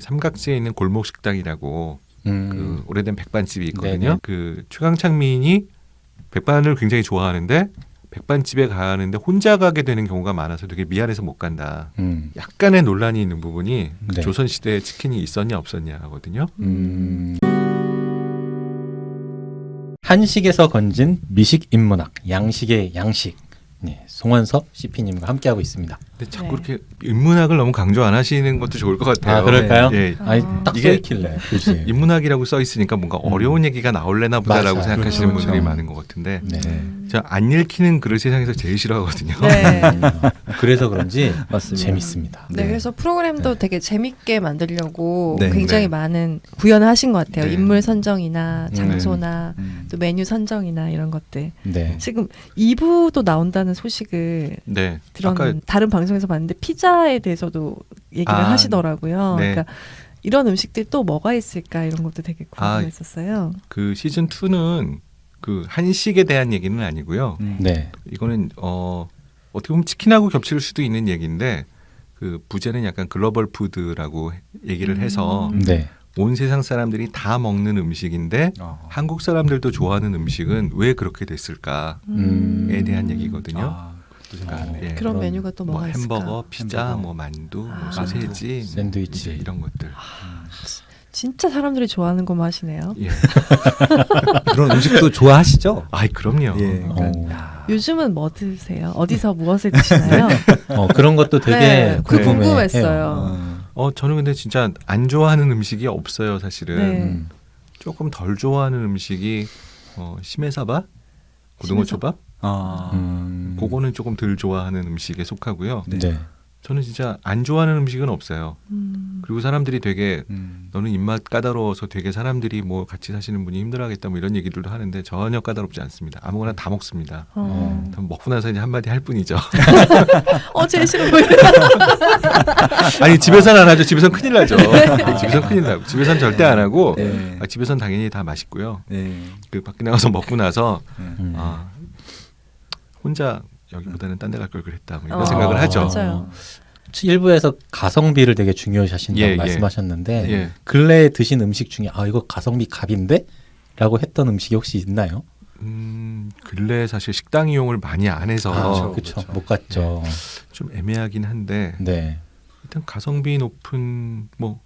삼각지에 있는 골목 식당이라고 음. 그 오래된 백반집이 있거든요. 네네. 그 최강창민이 백반을 굉장히 좋아하는데 백반집에 가는데 혼자 가게 되는 경우가 많아서 되게 미안해서 못 간다. 음. 약간의 논란이 있는 부분이 그 네. 조선 시대에 치킨이 있었냐 없었냐거든요. 음. 한식에서 건진 미식 인문학, 양식의 양식. 네, 송원섭 CP님과 함께하고 있습니다. 근데 자꾸 네. 이렇게 인문학을 너무 강조 안 하시는 것도 좋을 것 같아요. 아, 그럴까요? 예. 아니 아. 딱 이게 써있길래 굳이. 인문학이라고 써 있으니까 뭔가 음. 어려운 얘기가 나올래나 보다라고 맞아요. 생각하시는 그렇죠. 분들이 많은 것 같은데 네. 제가 안 읽히는 글을 세상에서 제일 싫어하거든요. 네. 음, 그래서 그런지 맞습니다. 재밌습니다. 네, 네. 그래서 프로그램도 네. 되게 재밌게 만들려고 네. 굉장히 네. 많은 구현을 하신 것 같아요. 네. 인물 선정이나 음. 장소나 음. 또 메뉴 선정이나 이런 것들. 네. 지금 2부도 나온다는 소식을 네. 들었는 아까 다른 방송 에서 봤는데 피자에 대해서도 얘기를 아, 하시더라고요. 네. 그러니까 이런 음식들이 또 뭐가 있을까 이런 것도 되게 아, 궁금했었어요. 그 시즌 2는 그 한식에 대한 얘기는 아니고요. 음. 네. 이거는 어 어떻게 보면 치킨하고 겹칠 수도 있는 얘기인데 그 부제는 약간 글로벌 푸드라고 얘기를 해서 음. 네. 온 세상 사람들이 다 먹는 음식인데 어. 한국 사람들도 좋아하는 음식은 왜 그렇게 됐을까에 음. 대한 얘기거든요. 아, 그 것도 생각하네. 예. 그런 그런 메뉴가 또뭐 뭐가 있을까? 햄버거, 피자, 햄버거. 뭐 만두, 뭐 아. 소세지, 샌드위치. 이런 것들. 진짜 사람들이 좋아하는 것만 하시네요. 예. 그런 음식도 좋아하시죠? 아이 그럼요. 예. 어. 그러니까, 야. 요즘은 뭐 드세요? 어디서 무엇을 드시나요? 어, 그런 것도 되게 네, 궁금해해요. 궁금했어요. 어. 어 저는 근데 진짜 안 좋아하는 음식이 없어요 사실은. 네. 음. 조금 덜 좋아하는 음식이 어, 심해사바, 고등어 심해사- 초밥. 아. 음. 그거는 조금 덜 좋아하는 음식에 속하고요. 네. 네. 저는 진짜 안 좋아하는 음식은 없어요. 음. 그리고 사람들이 되게 음. 너는 입맛 까다로워서 되게 사람들이 뭐 같이 사시는 분이 힘들어하겠다 뭐 이런 얘기들도 하는데 전혀 까다롭지 않습니다. 아무거나 다 먹습니다. 어. 먹고 나서 이제 한마디 할 뿐이죠. 어, 제일 싫은 거예요. 아니 집에서는 안 하죠. 집에서는 큰일 나죠. 집에서는 큰일 나고 집에서는 절대 안 하고 네. 아, 집에서는 당연히 다 맛있고요. 네. 그 밖에 나가서 먹고 나서 네. 음. 아 혼자 여기보다는 딴 데 갈 걸 그랬다 뭐 이런 어, 생각을 하죠. 맞아요. 일부에서 가성비를 되게 중요시 하신다고 예, 예. 말씀하셨는데 예. 근래에 드신 음식 중에 아 이거 가성비 갑인데? 라고 했던 음식이 혹시 있나요? 음, 근래 사실 식당 이용을 많이 안 해서 그렇죠. 그렇죠. 못 갔죠. 좀 애매하긴 한데 네. 일단 가성비 높은 뭐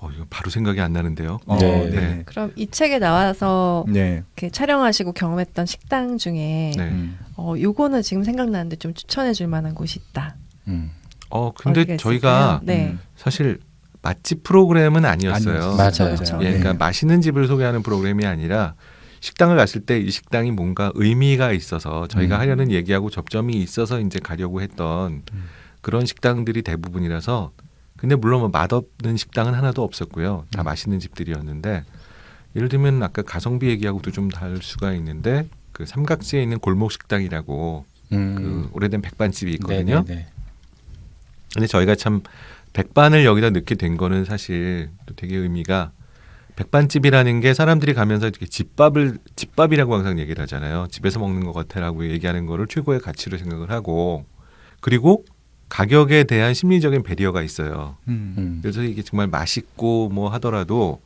어, 이거 바로 생각이 안 나는데요. 어, 네. 네. 그럼 이 책에 나와서 네. 이렇게 촬영하시고 경험했던 식당 중에 네. 음. 어, 요거는 지금 생각나는데 좀 추천해 줄 만한 곳이 있다. 음. 어, 근데 어디가 저희가 있을까요? 네. 음. 사실 맛집 프로그램은 아니었어요. 아니었어요. 맞아요. 그렇죠. 예, 그러니까 네. 맛있는 집을 소개하는 프로그램이 아니라 식당을 갔을 때 이 식당이 뭔가 의미가 있어서 저희가 음. 하려는 얘기하고 접점이 있어서 이제 가려고 했던 음. 그런 식당들이 대부분이라서 근데 물론 뭐 맛없는 식당은 하나도 없었고요. 다 음. 맛있는 집들이었는데 예를 들면 아까 가성비 얘기하고도 좀 다를 수가 있는데 그 삼각지에 있는 골목 식당이라고 음. 그 오래된 백반집이 있거든요. 네네네. 근데 저희가 참 백반을 여기다 넣게 된 거는 사실 또 되게 의미가 백반집이라는 게 사람들이 가면서 이렇게 집밥을 집밥이라고 항상 얘기를 하잖아요. 집에서 먹는 것 같아라고 얘기하는 거를 최고의 가치로 생각을 하고 그리고 가격에 대한 심리적인 배리어가 있어요. 음. 음. 그래서 이게 정말 맛있고 뭐 하더라도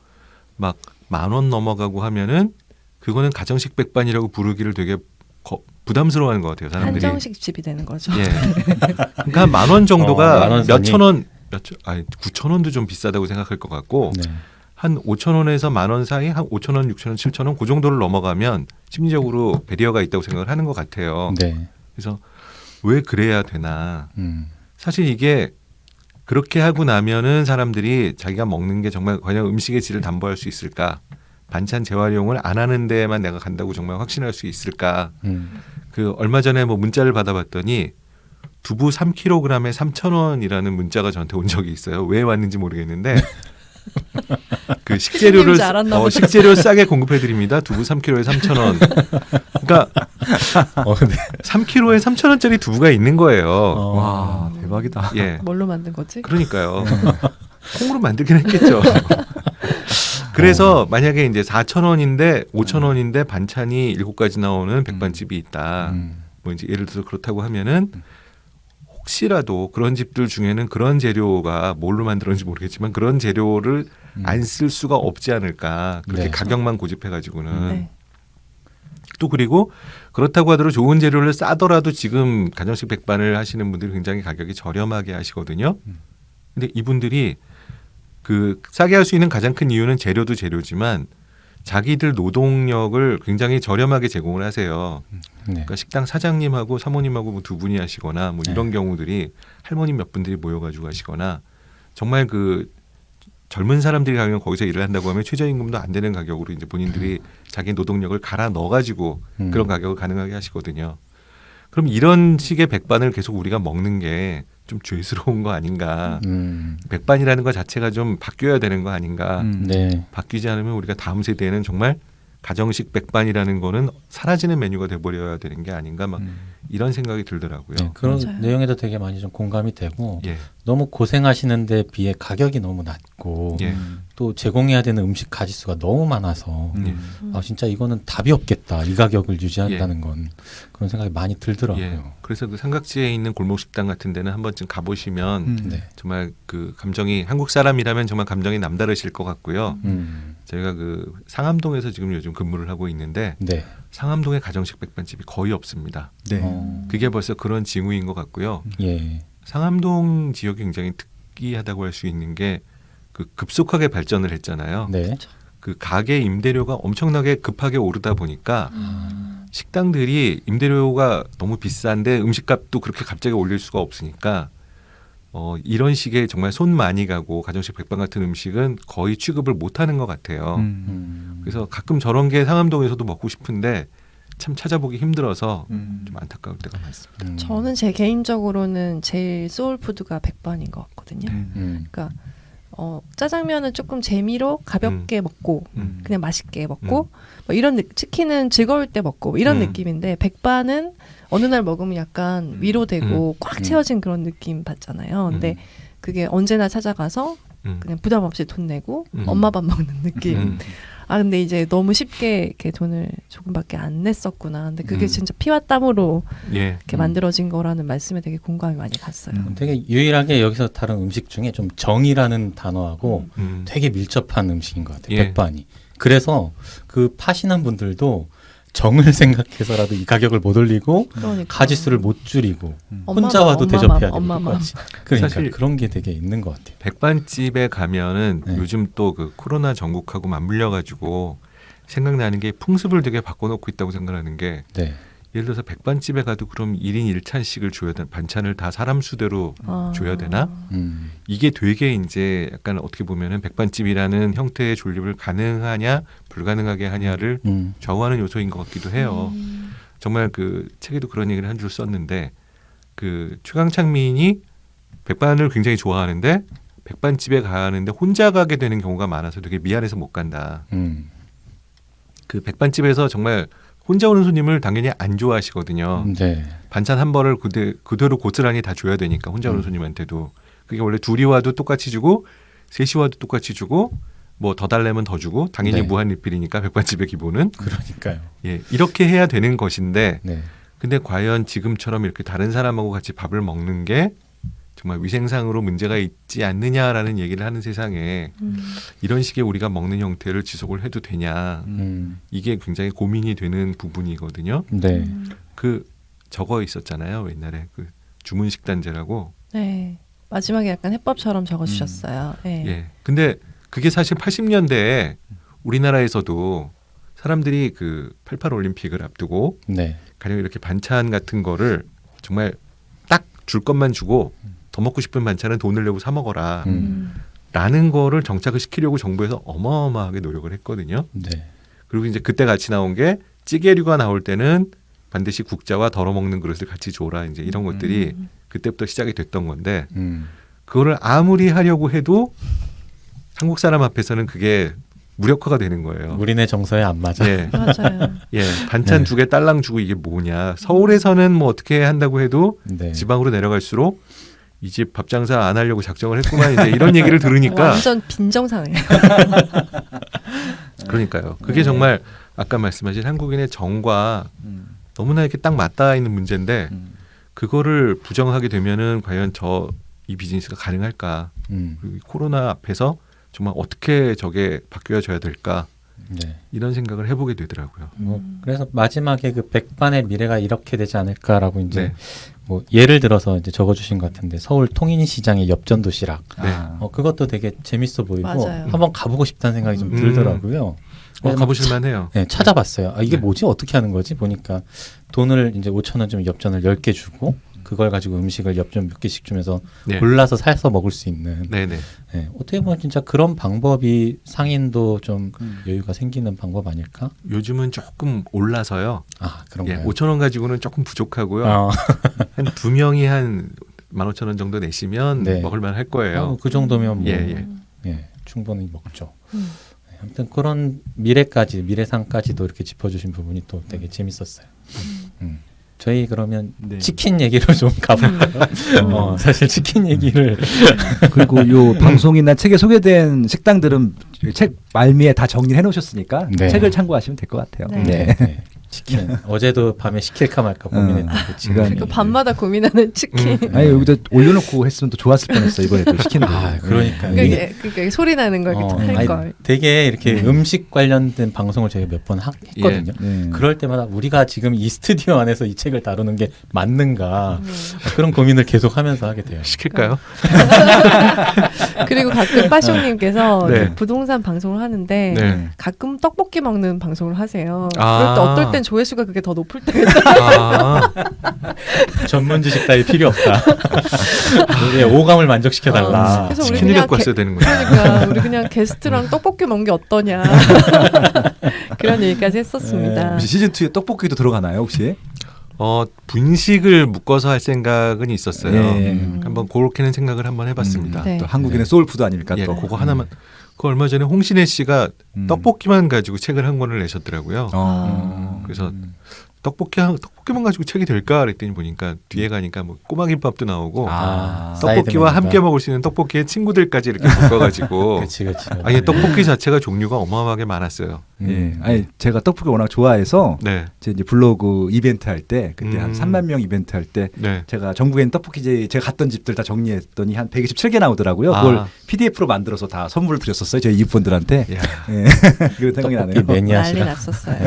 막 만 원 넘어가고 하면은 그거는 가정식 백반이라고 부르기를 되게 거- 부담스러워하는 것 같아요. 사람들이. 한정식 집이 되는 거죠. 예. 그러니까 한만원 어, 정도가 만원 몇 선이. 천 원, 몇 천, 아니 구천 원도 좀 비싸다고 생각할 것 같고 네. 한 오천 원에서 만 원 사이 한 오천 원, 육천 원, 칠천 원 그 정도를 넘어가면 심리적으로 배리어가 있다고 생각을 하는 것 같아요. 네. 그래서 왜 그래야 되나? 음. 사실 이게 그렇게 하고 나면은 사람들이 자기가 먹는 게 정말 과연 음식의 질을 담보할 수 있을까? 반찬 재활용을 안 하는 데만 내가 간다고 정말 확신할 수 있을까? 음. 그 얼마 전에 뭐 문자를 받아봤더니 두부 3kg에 3,000원이라는 문자가 저한테 온 적이 있어요. 왜 왔는지 모르겠는데 그 식재료를 알았나 어. 식재료 싸게 공급해 드립니다. 두부 3kg에 3,000원. 그러니까 어, 네. 3kg에 3,000원짜리 두부가 있는 거예요. 어. 와 대박이다. 예. 뭘로 만든 거지? 그러니까요. 콩으로 만들긴 했겠죠. 그래서 만약에 이제 4,000원인데 5,000원인데 반찬이 7가지 나오는 백반집이 있다. 음. 뭐 이제 예를 들어서 그렇다고 하면은 혹시라도 그런 집들 중에는 그런 재료가 뭘로 만들었는지 모르겠지만 그런 재료를 음. 안쓸 수가 없지 않을까 그렇게 네. 가격만 고집해 가지고는 네. 또 그리고 그렇다고 하더라도 좋은 재료를 싸더라도 지금 가정식 백반을 하시는 분들이 굉장히 가격이 저렴하게 하시거든요. 음. 근데 이분들이 그 싸게 할 수 있는 가장 큰 이유는 재료도 재료지만 자기들 노동력을 굉장히 저렴하게 제공을 하세요. 네. 그러니까 식당 사장님하고 사모님하고 뭐 두 분이 하시거나 뭐 이런 경우들이 할머니 몇 분들이 모여가지고 하시거나 정말 그 젊은 사람들이 가면 거기서 일을 한다고 하면 최저임금도 안 되는 가격으로 이제 본인들이 자기 노동력을 갈아 넣어가지고 음. 그런 가격을 가능하게 하시거든요. 그럼 이런 식의 백반을 계속 우리가 먹는 게 좀 죄스러운 거 아닌가? 음. 백반이라는 것 자체가 좀 바뀌어야 되는 거 아닌가? 음. 네. 바뀌지 않으면 우리가 다음 세대에는 정말 가정식 백반이라는 거는 사라지는 메뉴가 돼버려야 되는 게 아닌가 막 음. 이런 생각이 들더라고요. 네, 그런 맞아요. 내용에도 되게 많이 좀 공감이 되고 예, 너무 고생하시는데 비해 가격이 너무 낮고 예. 또 제공해야 되는 음식 가짓수가 너무 많아서 음. 아 진짜 이거는 답이 없겠다 이 가격을 유지한다는 건 그런 생각이 많이 들더라고요. 예. 그래서 그 삼각지에 있는 골목 식당 같은 데는 한 번쯤 가보시면 음. 네. 정말 그 감정이 한국 사람이라면 정말 감정이 남다르실 것 같고요. 음. 제가 그 상암동에서 지금 요즘 근무를 하고 있는데 네. 상암동에 가정식 백반집이 거의 없습니다. 네. 어. 그게 벌써 그런 징후인 것 같고요. 예. 상암동 지역이 굉장히 특이하다고 할 수 있는 게 그 급속하게 발전을 했잖아요. 네. 그 가게 임대료가 엄청나게 급하게 오르다 보니까 음. 식당들이 임대료가 너무 비싼데 음식값도 그렇게 갑자기 올릴 수가 없으니까 어 이런 식의 정말 손 많이 가고 가정식 백반 같은 음식은 거의 취급을 못 하는 것 같아요. 음. 음. 그래서 가끔 저런 게 상암동에서도 먹고 싶은데 참 찾아보기 힘들어서 음. 좀 안타까울 때가 많습니다. 음. 저는 제 개인적으로는 제일 소울푸드가 백반인 것 같거든요. 음. 음. 그러니까 어, 짜장면은 조금 재미로 가볍게 먹고 음. 그냥 맛있게 먹고 뭐 이런 느, 치킨은 즐거울 때 먹고 뭐 이런 음. 느낌인데 백반은 어느 날 먹으면 약간 음. 위로되고 꽉 음. 채워진 그런 느낌 받잖아요. 근데 음. 그게 언제나 찾아가서 음. 그냥 부담 없이 돈 내고 음. 엄마 밥 먹는 느낌. 음. 아 근데 이제 너무 쉽게 이렇게 돈을 조금밖에 안 냈었구나. 근데 그게 음. 진짜 피와 땀으로 예. 이렇게 음. 만들어진 거라는 말씀에 되게 공감이 많이 갔어요. 음. 되게 유일하게 여기서 다른 음식 중에 좀 정이라는 단어하고 음. 되게 밀접한 음식인 것 같아요. 예. 백반이. 그래서 그 파시는 분들도 정을 생각해서라도 이 가격을 못 올리고 그러니까 가짓수를 못 줄이고 음. 엄마 혼자 맘, 와도 엄마 대접해야 맘, 되고 엄마 맘. 똑같이. 그러니까 사실- 그런 게 되게 있는 것 같아요. 백반집에 가면은 네. 요즘 또 그 코로나 전국하고 맞물려 가지고 생각나는 게 풍습을 되게 바꿔놓고 있다고 생각하는 게 네. 예를 들어서 백반집에 가도 그럼 1인 1찬씩을 줘야 되나 반찬을 다 사람 수대로 아. 줘야 되나? 음. 이게 되게 이제 약간 어떻게 보면은 백반집이라는 형태의 존립을 가능하냐 불가능하게 하냐를 음. 좌우하는 요소인 것 같기도 해요. 음. 정말 그 책에도 그런 얘기를 한 줄 썼는데 그 최강창민이 백반을 굉장히 좋아하는데 백반집에 가는데 혼자 가게 되는 경우가 많아서 되게 미안해서 못 간다. 음. 그 백반집에서 정말 혼자 오는 손님을 당연히 안 좋아하시거든요. 네. 반찬 한 벌을 그대, 그대로 고스란히 다 줘야 되니까 혼자 오는 음. 손님한테도 그게 원래 둘이 와도 똑같이 주고 셋이 와도 똑같이 주고 뭐 더 달래면 더 주고 당연히 네. 무한 리필이니까 백반집의 기본은 그러니까요. 예 이렇게 해야 되는 것인데 네. 근데 과연 지금처럼 이렇게 다른 사람하고 같이 밥을 먹는 게 정말 위생상으로 문제가 있지 않느냐라는 얘기를 하는 세상에 음. 이런 식의 우리가 먹는 형태를 지속을 해도 되냐 음. 이게 굉장히 고민이 되는 부분이거든요. 네. 음. 그 저거 있었잖아요 옛날에 그 주문 식단제라고 네. 마지막에 약간 해법처럼 적어주셨어요. 네. 예 근데 그게 사실 80년대에 우리나라에서도 사람들이 그 88 올림픽을 앞두고 네. 가령 이렇게 반찬 같은 거를 정말 딱 줄 것만 주고 더 먹고 싶은 반찬은 돈을 내고 사 먹어라 음. 음. 라는 거를 정착을 시키려고 정부에서 어마어마하게 노력을 했거든요. 네. 그리고 이제 그때 같이 나온 게 찌개류가 나올 때는 반드시 국자와 덜어 먹는 그릇을 같이 줘라 이제 이런 것들이 음. 그때부터 시작이 됐던 건데 음. 그거를 아무리 하려고 해도 한국 사람 앞에서는 그게 무력화가 되는 거예요. 우리네 정서에 안 맞아. 예, 맞아요. 예, 반찬 네. 두개 딸랑 주고 이게 뭐냐. 서울에서는 뭐 어떻게 한다고 해도 네. 지방으로 내려갈수록 이 집 밥 장사 안 하려고 작정을 했구만 이제 이런 얘기를 들으니까 완전 빈정상이에요. 그러니까요. 그게 네. 정말 아까 말씀하신 한국인의 정과 음. 너무나 이렇게 딱 맞닿아 있는 문제인데 음. 그거를 부정하게 되면은 과연 저 이 비즈니스가 가능할까? 음. 코로나 앞에서 정말 어떻게 저게 바뀌어져야 될까? 네. 이런 생각을 해보게 되더라고요. 뭐 음. 그래서 마지막에 그 백반의 미래가 이렇게 되지 않을까라고 이제 네. 뭐 예를 들어서 이제 적어주신 것 같은데 서울 통인시장의 엽전 도시락 네. 아. 어 그것도 되게 재밌어 보이고 맞아요. 한번 가보고 싶다는 생각이 좀 음. 들더라고요. 어, 그래서 가보실 만 해요. 네, 찾아봤어요. 아, 이게 네. 뭐지? 어떻게 하는 거지? 보니까 돈을 이제 5천 원 주면 엽전을 10개 주고 그걸 가지고 음식을 엽전 몇 개씩 주면서 네. 골라서 사서 먹을 수 있는 네네. 네, 어떻게 보면 진짜 그런 방법이 상인도 좀 음. 여유가 생기는 방법 아닐까? 요즘은 조금 올라서요. 아 예, 그런가요? 5천 원 가지고는 조금 부족하고요. 어, 한두 명이 한 15,000원 정도 내시면 네. 먹을만 할 거예요. 어, 그 정도면 뭐 예, 예. 예, 충분히 먹죠. 음. 네, 아무튼 그런 미래까지 미래상까지도 이렇게 짚어주신 부분이 또 되게 재밌었어요. 음. 저희 그러면 네. 치킨 얘기로 좀 가볼까요? 어, 사실 치킨 얘기를 그리고 요 방송이나 책에 소개된 식당들은 책 말미에 다 정리해 놓으셨으니까 네. 책을 참고하시면 될 것 같아요. 네. 네, 치킨 어제도 밤에 시킬까 말까 고민했는데 치킨 그러니까 얘기. 그 밤마다 고민하는 치킨. 음. 아니 여기다 올려놓고 했으면 또 좋았을 뻔했어 이번에 또 시키는 거. 아, 그러니까요. 그러니까, 이게- 이게- 그러니까 소리 나는 걸 어, 할 아니, 걸. 되게 이렇게 네. 음식 관련된 방송을 저희가 몇 번 했거든요. 네. 그럴 때마다 우리가 지금 이 스튜디오 안에서 이 책을 다루는 게 맞는가 음. 그런 고민을 계속 하면서 하게 돼요. 시킬까요? 그리고 가끔 빠숑님께서 네. 이제 부동산 방송을 하는데 네. 가끔 떡볶이 먹는 방송을 하세요. 아. 그럴 때 어떨 땐 조회수가 그게 더 높을 있어요. 아, 전문 지식 따위 필요 없다. 우리의 오감을 만족시켜 달라. 어, 그래서 우리 치킨을 그냥 갖고 게- 왔어야 되는 거예요. 그러니까 우리 그냥 게스트랑 떡볶이 먹는 게 어떠냐 그런 얘기까지 했었습니다. 혹시 시즌 2에 떡볶이도 들어가나요 혹시? 어, 분식을 묶어서 할 생각은 있었어요. 예. 음. 한번 그렇게는 생각을 한번 해봤습니다. 음, 네. 또 한국인의 소울푸드 아닙니까? 예, 또. 그거 하나만. 그 얼마 전에 홍신혜 씨가 음. 떡볶이만 가지고 책을 한 권을 내셨더라고요. 어. 그래서 떡볶이 한, 떡볶이만 가지고 책이 될까 그랬더니 보니까 뒤에 가니까 뭐 꼬마김밥도 나오고 아. 떡볶이와 함께. 먹을 수 있는 떡볶이의 친구들까지 이렇게 묶어가지고 그렇지 그렇지. 아니 떡볶이 자체가 종류가 어마어마하게 많았어요. 예. 아니 제가 떡볶이 워낙 좋아해서 네, 제 이제 블로그 이벤트 할 때 그때 한 음. 3만 명 이벤트 할 때 네. 제가 전국에 있는 떡볶이 제- 제가 갔던 집들 다 정리했더니 한 127개 나오더라고요. 그걸 아. PDF로 만들어서 다 선물을 드렸었어요. 저희 이분들한테. 야, 예. 그런 생각이 나네요. 떡볶이 난리 매니아시라. 났었어요.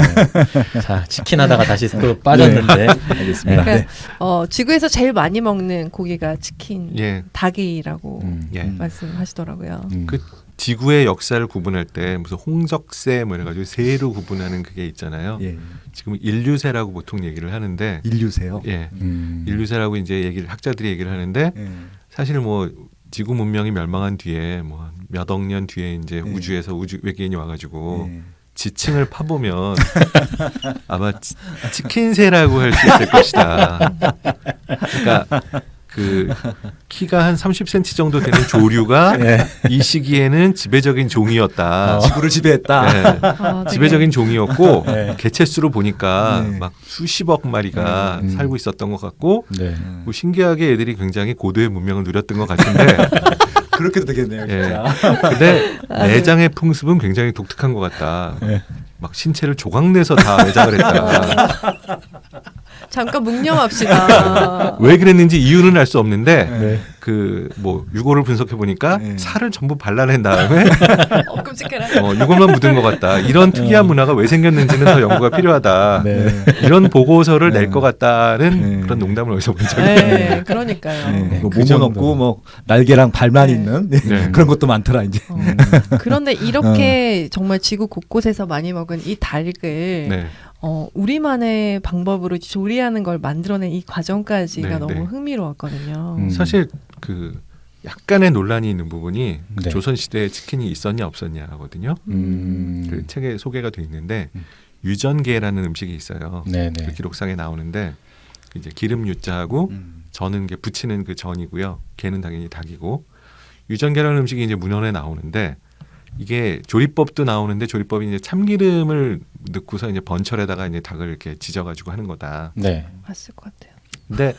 자 치킨 하다가 다시 또 빠졌는데. 알겠습니다. 그러니까 네. 어, 지구에서 제일 많이 먹는 고기가 치킨, 예, 닭이라고 음. 예. 음. 말씀하시더라고요. 음. 그 지구의 역사를 구분할 때 무슨 홍적세 뭐 이래가지고 세로 구분하는 그게 있잖아요. 예. 지금 인류세라고 보통 얘기를 하는데, 인류세요. 예, 음. 인류세라고 이제 얘기를 학자들이 얘기를 하는데 예. 사실 뭐 지구 문명이 멸망한 뒤에 뭐 몇 억 년 뒤에 이제 네. 우주에서 우주 외계인이 와가지고 예. 지층을 파보면 아마 치, 치킨새라고 할 수 있을 것이다. 그러니까 그 키가 한 30cm 정도 되는 조류가 예. 이 시기에는 지배적인 종이었다. 어. 지구를 지배했다. 네. 아, 되게- 지배적인 종이었고 네. 개체수로 보니까 네. 막 수십억 마리가 음. 살고 있었던 것 같고 네. 음. 뭐 신기하게 애들이 굉장히 고도의 문명을 누렸던 것 같은데 그렇게도 되겠네요, 예. 진짜. 근데 아, 네. 내장의 풍습은 굉장히 독특한 것 같다. 네. 막 신체를 조각내서 다 내장을 했다. 잠깐 묵념합시다. 왜 그랬는지 이유는 알 수 없는데 네. 그 뭐 유골을 분석해 보니까 네. 살을 전부 발라낸 다음에 어, 끔찍해라. 어, 유골만 묻은 것 같다. 이런 특이한 문화가 왜 생겼는지는 더 연구가 필요하다. 네. 이런 보고서를 네. 낼것 같다는 네. 그런 농담을 어디서 본 적이 있어요. 네, 그러니까요. 네. 뭐 그 몸은. 없고 뭐 날개랑 발만 네. 있는 네. 그런 것도 많더라 이제. 어, 그런데 이렇게 정말 지구 곳곳에서 많이 먹은 이 닭을 네. 어, 우리만의 방법으로 조리하는 걸 만들어낸 이 과정까지가 네, 너무 네. 흥미로웠거든요. 음. 사실 그 약간의 논란이 있는 부분이 그 네. 조선 시대에 치킨이 있었냐 없었냐거든요. 음. 그 책에 소개가 돼 있는데 음. 유전계라는 음식이 있어요. 네 네. 그 기록상에 나오는데 이제 기름 유자하고 음. 전은 게 붙이는 그 전이고요. 게는 당연히 닭이고 유전계라는 음식이 이제 문헌에 나오는데 이게 조리법도 나오는데 조리법이 이제 참기름을 넣고서 이제 번철에다가 이제 닭을 이렇게 지져가지고 하는 거다. 네. 봤을 것 같아요. 근데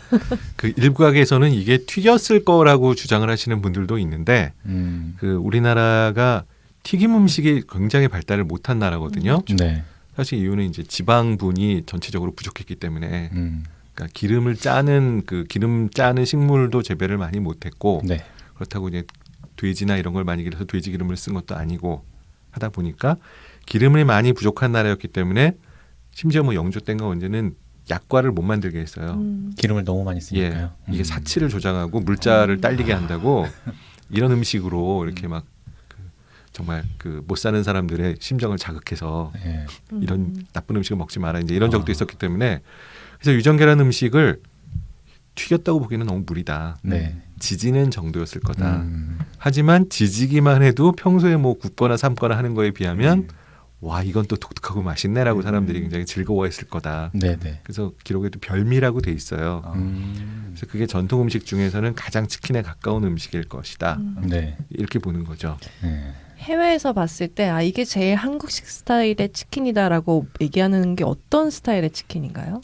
그 일각에서는 이게 튀겼을 거라고 주장을 하시는 분들도 있는데 음. 그 우리나라가 튀김 음식이 굉장히 발달을 못한 나라거든요. 네. 사실 이유는 이제 지방분이 전체적으로 부족했기 때문에 음. 그러니까 기름을 짜는 그 기름 짜는 식물도 재배를 많이 못했고 네. 그렇다고 이제 돼지나 이런 걸 많이 길러서 돼지 기름을 쓴 것도 아니고 하다 보니까 기름이 많이 부족한 나라였기 때문에 심지어 뭐 영조 땐가 언제는 약과를 못 만들게 했어요. 음. 기름을 너무 많이 예, 쓰니까요. 이게 음. 사치를 조장하고 물자를 딸리게 한다고 이런 음식으로 이렇게 막 그, 정말 그 못 사는 사람들의 심정을 자극해서 예. 이런 음. 나쁜 음식을 먹지 마라 이제 이런 적도 아. 있었기 때문에 그래서 유전계란 음식을 튀겼다고 보기에는 너무 무리다. 네. 지지는 정도였을 거다. 음. 하지만 지지기만 해도 평소에 뭐 굽거나 삶거나 하는 거에 비하면 네. 와 이건 또 독특하고 맛있네라고 음. 사람들이 굉장히 즐거워했을 거다. 네, 네. 그래서 기록에도 별미라고 돼 있어요. 아. 음. 그래서 그게 전통 음식 중에서는 가장 치킨에 가까운 음식일 것이다. 음. 네. 이렇게 보는 거죠. 예. 해외에서 봤을 때 아 이게 제일 한국식 스타일의 치킨이다라고 얘기하는 게 어떤 스타일의 치킨인가요?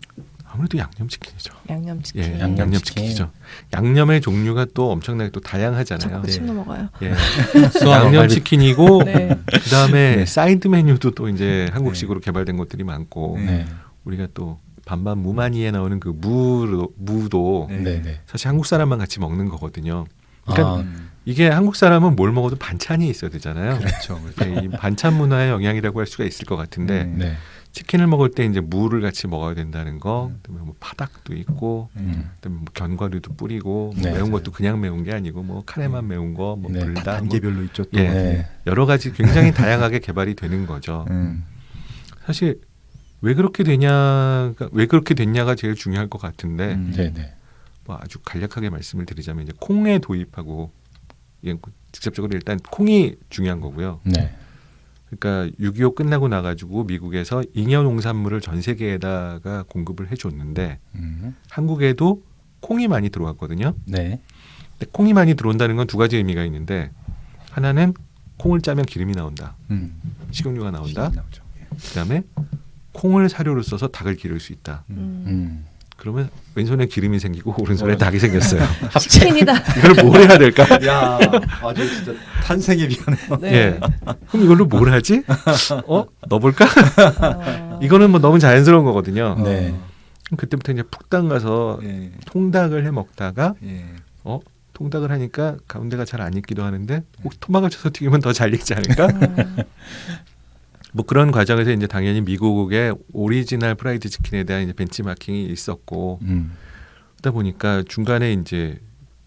아무래도 양념치킨이죠. 양념치킨. 예, 양념치킨. 양념치킨이죠. 양념의 종류가 또 엄청나게 또 다양하잖아요. 자꾸 침 넘어가요. 예, 수학 양념치킨이고 네. 그다음에 네. 사이드 메뉴도 또 이제 한국식으로 개발된 것들이 많고 네. 네. 우리가 또 반반 무마니에 나오는 그 무도, 무도 네. 네, 네. 사실 한국 사람만 같이 먹는 거거든요. 그러니까 아, 음. 이게 한국 사람은 뭘 먹어도 반찬이 있어야 되잖아요. 그렇죠. 그렇죠. 예, 이 반찬 문화의 영향이라고 할 수가 있을 것 같은데 음. 네. 치킨을 먹을 때 이제 무를 같이 먹어야 된다는 거, 그다음에 뭐 파닭도 있고, 음. 그다음에 뭐 견과류도 뿌리고, 뭐 네, 매운. 것도 그냥 매운 게 아니고 뭐 카레만 매운 거, 뭐 네. 불닭, 뭐 단계별로 있죠. 또. 예. 네. 여러 가지 굉장히 다양하게 개발이 되는 거죠. 음. 사실 왜 그렇게 되냐, 왜 그렇게 됐냐가 제일 중요할 것 같은데, 음. 네, 네. 뭐 아주 간략하게 말씀을 드리자면 이제 콩의 도입하고 직접적으로 일단 콩이 중요한 거고요. 네. 그러니까 6.25 끝나고 나가지고 미국에서 잉여 농산물을 전 세계에다가 공급을 해줬는데 음. 한국에도 콩이 많이 들어왔거든요. 네. 근데 콩이 많이 들어온다는 건 두 가지 의미가 있는데 하나는 콩을 짜면 기름이 나온다, 음. 식용유가 나온다. 예. 그다음에 콩을 사료로 써서 닭을 기를 수 있다. 음. 음. 그러면 왼손에 기름이 생기고 오른손에 닭이 생겼어요. 치킨이다. 이걸 뭘 해야 될까? 야, 아주 진짜 탄생에 비하네요. 네. 예. 그럼 이걸로 뭘 하지? 어? 넣어볼까? 어. 이거는 뭐 너무 자연스러운 거거든요. 네. 그때부터 이제 푹당 가서 예. 통닭을 해 먹다가 예. 어 통닭을 하니까 가운데가 잘 안 익기도 하는데 혹 토막을 쳐서 튀기면 더 잘 익지 않을까? 음. 뭐 그런 과정에서 이제 당연히 미국의 오리지널 프라이드 치킨에 대한 이제 벤치마킹이 있었고 음. 그러다 보니까 중간에 이제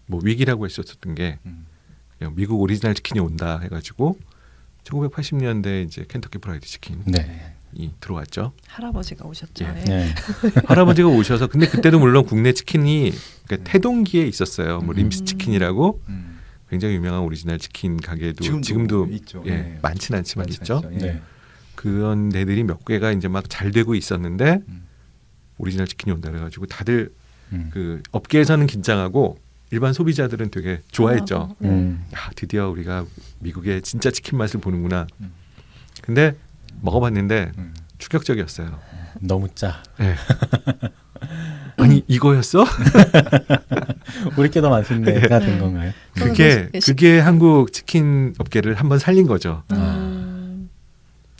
뭐 위기라고 했었던 게 음. 그냥 미국 오리지널 치킨이 온다 해가지고 1980년대 이제 켄터키 프라이드 치킨이 네. 들어왔죠. 할아버지가 오셨죠. 예. 네. 네. 할아버지가 오셔서 근데 그때도 물론 국내 치킨이 그러니까 태동기에 있었어요. 뭐 림스 음. 치킨이라고 음. 굉장히 유명한 오리지널 치킨 가게도 지금도 지금도, 있죠. 예, 예. 많진 않지만 많지 있죠. 않죠. 예. 네. 그런 데들이 몇 개가 이제 막 잘 되고 있었는데 음. 오리지널 치킨이 온다 그래가지고 다들 음. 그 업계에서는 긴장하고 일반 소비자들은 되게 좋아했죠. 아, 네. 음. 야 드디어 우리가 미국의 진짜 치킨 맛을 보는구나. 음. 근데 먹어봤는데 음. 충격적이었어요. 너무 짜. 예. 아니 이거였어? 우리께 더 맛있네가 된 네. 건가요? 저는 그게 그 시- 그게 한국 치킨 업계를 한번 살린 거죠. 음.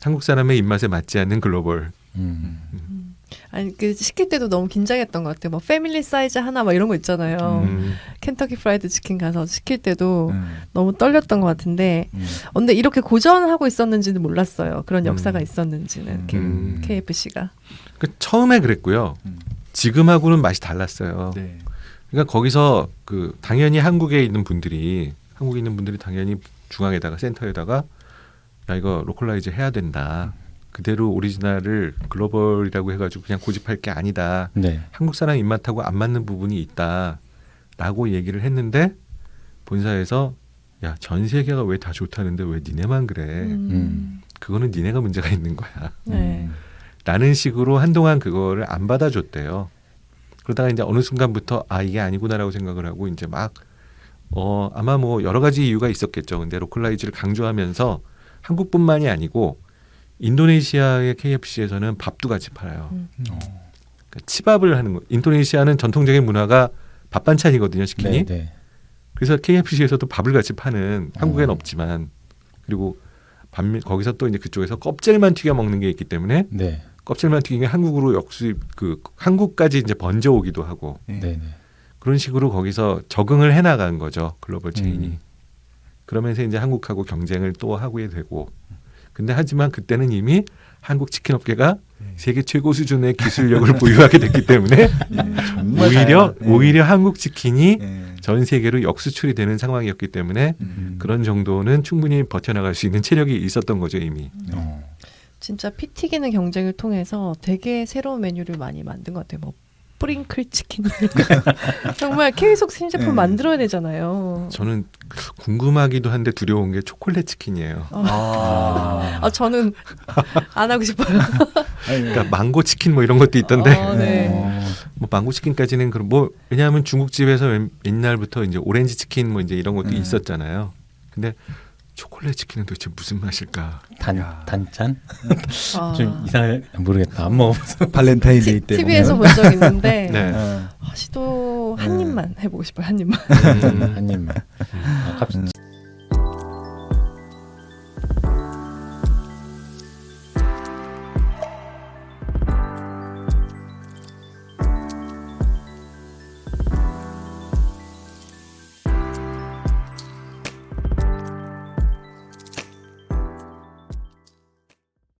한국 사람의 입맛에 맞지 않는 글로벌. 음. 아니 그 시킬 때도 너무 긴장했던 것 같아요. 뭐 패밀리 사이즈 하나 막 이런 거 있잖아요. 음. 켄터키 프라이드 치킨 가서 시킬 때도 음. 너무 떨렸던 것 같은데 음. 어, 근데 이렇게 고전하고 있었는지는 몰랐어요. 그런 음. 역사가 있었는지는 음. KFC가. 그 처음에 그랬고요. 음. 지금하고는 맛이 달랐어요. 네. 그러니까 거기서 그 당연히 한국에 있는 분들이 한국에 있는 분들이 당연히 중앙에다가 센터에다가 야 이거 로컬라이즈 해야 된다. 그대로 오리지널을 글로벌이라고 해가지고 그냥 고집할 게 아니다. 네. 한국 사람 입맛하고 안 맞는 부분이 있다라고 얘기를 했는데 본사에서 야 전 세계가 왜 다 좋다는데 왜 니네만 그래? 음. 그거는 니네가 문제가 있는 거야. 네. 음. 라는 식으로 한동안 그거를 안 받아줬대요. 그러다가 이제 어느 순간부터 아 이게 아니구나라고 생각을 하고 이제 막 어 아마 뭐 여러 가지 이유가 있었겠죠. 근데 로컬라이즈를 강조하면서 한국뿐만이 아니고 인도네시아의 KFC에서는 밥도 같이 팔아요. 음. 어. 그러니까 치밥을 하는 거. 인도네시아는 전통적인 문화가 밥 반찬이거든요, 치킨이. 네, 네. 그래서 KFC에서도 밥을 같이 파는 한국엔 어. 없지만 그리고 반면 거기서 또 이제 그쪽에서 껍질만 튀겨 먹는 게 있기 때문에 네. 껍질만 튀긴 게 한국으로 역수입 그 한국까지 이제 번져 오기도 하고 네. 네네. 그런 식으로 거기서 적응을 해 나간 거죠 글로벌 체인이. 음. 그러면서 이제 한국하고 경쟁을 또 하게 되고. 근데 하지만 그때는 이미 한국 치킨 업계가 네. 세계 최고 수준의 기술력을 보유하게 됐기 때문에 예, 정말 오히려 예. 오히려 한국 치킨이 예. 전 세계로 역수출이 되는 상황이었기 때문에 음. 그런 정도는 충분히 버텨나갈 수 있는 체력이 있었던 거죠 이미. 어. 진짜 피 튀기는 경쟁을 통해서 되게 새로운 메뉴를 많이 만든 것 같아요. 뭐 프링클 치킨 정말 계속 신제품 네. 만들어야 되잖아요. 저는 궁금하기도 한데 두려운 게 초콜릿 치킨이에요. 아. 아 저는 안 하고 싶어요. 아니, 그러니까 망고 치킨 뭐 이런 것도 있던데 어, 네. 어. 뭐 망고 치킨까지는 그럼 뭐 왜냐하면 중국집에서 옛- 옛날부터 이제 오렌지 치킨 뭐 이제 이런 것도 음. 있었잖아요. 근데 초콜릿 치킨은 도대체 무슨 맛일까? 단 야. 단짠? 아, 좀 이상할 모르겠다. 안 먹어봐서. 발렌타인데이 때 TV에서. 본 적 있는데 네. 어. 아, 시도 한 네. 입만 해보고 싶어요. 한 입만. 음. 한 입만. 아, 갑자기 음.